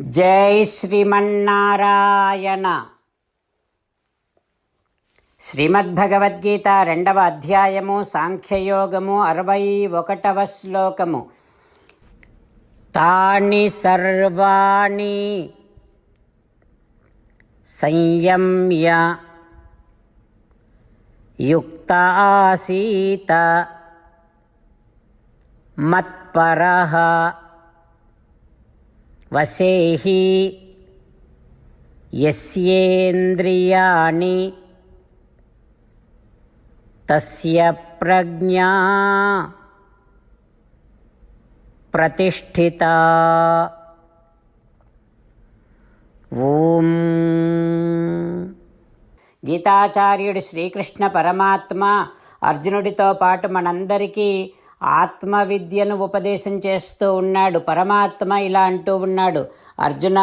జై శ్రీమన్నారాయణ. శ్రీమద్భగవద్గీత రెండవ అధ్యాయము సాంఖ్యయోగము అరవై ఒకటవ శ్లోకము. తాని సర్వాణి సంయమ్య యుక్త ఆసీత మత్పరః వసేహి యస్యేంద్రియాణి తస్య ప్రజ్ఞా ప్రతిష్ఠిత. ఓం. గీతాచార్యుడు శ్రీకృష్ణ పరమాత్మ అర్జునుడితో పాటు మనందరికీ ఆత్మవిద్యను ఉపదేశం చేస్తూ ఉన్నాడు. పరమాత్మ ఇలా అంటూ ఉన్నాడు. అర్జున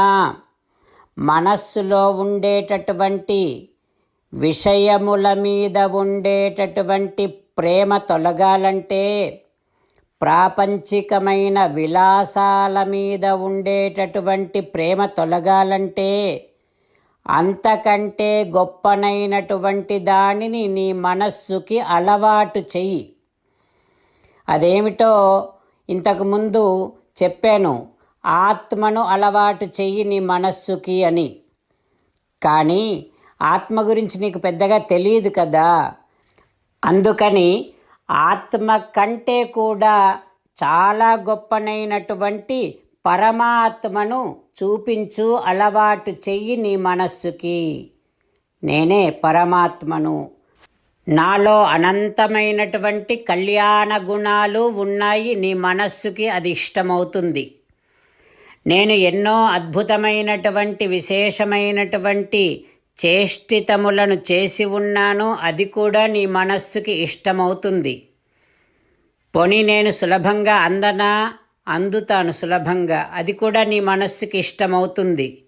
మనస్సులో ఉండేటటువంటి విషయముల మీద ఉండేటటువంటి ప్రేమ తొలగాలంటే ప్రాపంచికమైన విలాసాల మీద ఉండేటటువంటి ప్రేమ తొలగాలంటే అంతకంటే గొప్పనైనటువంటి దానిని నీ మనస్సుకి అలవాటు చెయ్యి. అదేమిటో ఇంతకుముందు చెప్పాను. ఆత్మను అలవాటు చెయ్యి నీ మనస్సుకి అని. కానీ ఆత్మ గురించి నీకు పెద్దగా తెలియదు కదా. అందుకని ఆత్మ కంటే కూడా చాలా గొప్పనైనటువంటి పరమాత్మను చూపించు అలవాటు చెయ్యి నీ మనస్సుకి. నేనే పరమాత్మను. నాలో అనంతమైనటువంటి కళ్యాణ గుణాలు ఉన్నాయి నీ మనస్సుకి అది ఇష్టమవుతుంది. నేను ఎన్నో అద్భుతమైనటువంటి విశేషమైనటువంటి చేష్టితములను చేసి ఉన్నాను అది కూడా నీ మనస్సుకి ఇష్టమవుతుంది. పొని నేను సులభంగా అందనా? అందుతాను సులభంగా అది కూడా నీ మనస్సుకి ఇష్టమవుతుంది.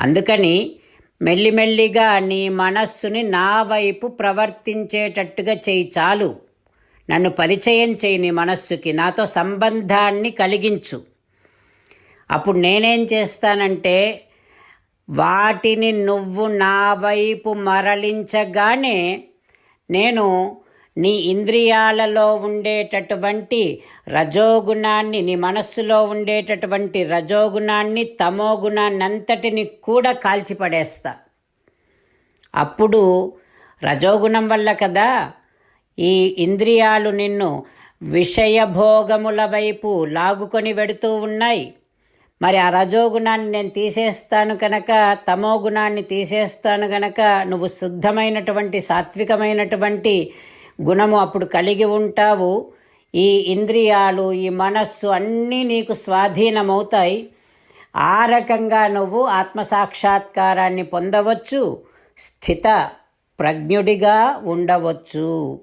అందుకని మెల్లిమెల్లిగా నీ మనస్సుని నా వైపు ప్రవర్తించేటట్టుగా చేయి చాలు. నన్ను పరిచయం చేయి నీ మనస్సుకి. నాతో సంబంధాన్ని కలిగించు. అప్పుడు నేనేం చేస్తానంటే వాటిని నువ్వు నా వైపు మరలించగానే నేను నీ ఇంద్రియాలలో ఉండేటటువంటి రజోగుణాన్ని నీ మనస్సులో ఉండేటటువంటి రజోగుణాన్ని తమోగుణాన్ని అంతటిని కూడా కాల్చిపడేస్తా. అప్పుడు రజోగుణం వల్ల కదా ఈ ఇంద్రియాలు నిన్ను విషయభోగముల వైపు లాగుకొని వెడుతూ ఉన్నాయి. మరి ఆ రజోగుణాన్ని నేను తీసేస్తాను కనుక తమో గుణాన్ని తీసేస్తాను కనుక నువ్వు శుద్ధమైనటువంటి సాత్వికమైనటువంటి గుణము అప్పుడు కలిగి ఉంటావు. ఈ ఇంద్రియాలు ఈ మనస్సు అన్నీ నీకు స్వాధీనమవుతాయి. ఆ రకంగా నువ్వు ఆత్మసాక్షాత్కారాన్ని పొందవచ్చు. స్థిత ప్రజ్ఞుడిగా ఉండవచ్చు.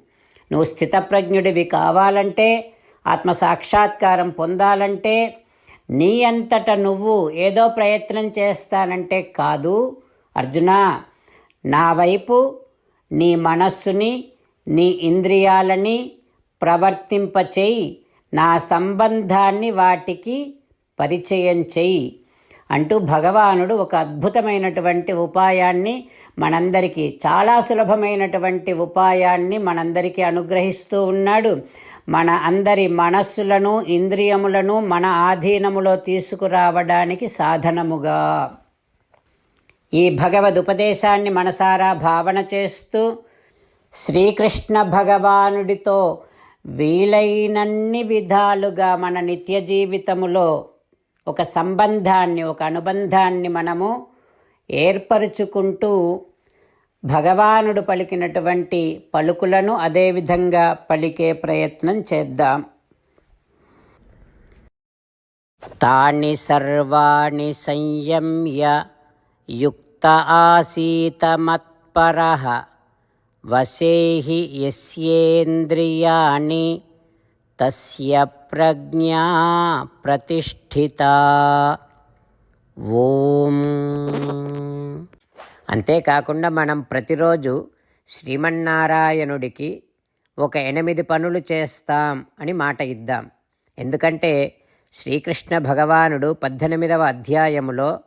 నువ్వు స్థితప్రజ్ఞుడివి కావాలంటే ఆత్మసాక్షాత్కారం పొందాలంటే నీ అంతట నువ్వు ఏదో ప్రయత్నం చేస్తానంటే కాదు. అర్జున నా వైపు నీ మనస్సుని నీ ఇంద్రియాలని ప్రవర్తింపచేయి. నా సంబంధాన్ని వాటికి పరిచయం చేయి అంటూ భగవానుడు ఒక అద్భుతమైనటువంటి ఉపాయాన్ని మనందరికీ చాలా సులభమైనటువంటి ఉపాయాన్ని మనందరికీ అనుగ్రహిస్తూ ఉన్నాడు. మన అందరి మనస్సులను ఇంద్రియములను మన ఆధీనములో తీసుకురావడానికి సాధనముగా. ఈ భగవద్ ఉపదేశాన్ని మనసారా భావన చేస్తూ శ్రీకృష్ణ భగవానుడితో వీలైనన్ని విధాలుగా మన నిత్య జీవితములో ఒక సంబంధాన్ని ఒక అనుబంధాన్ని మనము ఏర్పరుచుకుంటూ భగవానుడు పలికినటువంటి పలుకులను అదేవిధంగా పలికే ప్రయత్నం చేద్దాం. తాని సర్వాణి సంయమ్య యుక్త ఆసీత మత్పర వసేహి యస్యేంద్రియాణి తస్య ప్రజ్ఞా ప్రతిష్ఠిత. ఓం. అంతేకాకుండా మనం ప్రతిరోజు శ్రీమన్నారాయణుడికి ఒక ఎనిమిది పనులు చేస్తాం అని మాట ఇద్దాం. ఎందుకంటే శ్రీకృష్ణ భగవానుడు పద్దెనిమిదవ అధ్యాయములో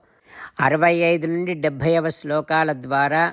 అరవై ఐదు నుండి డెబ్భైవ శ్లోకాల ద్వారా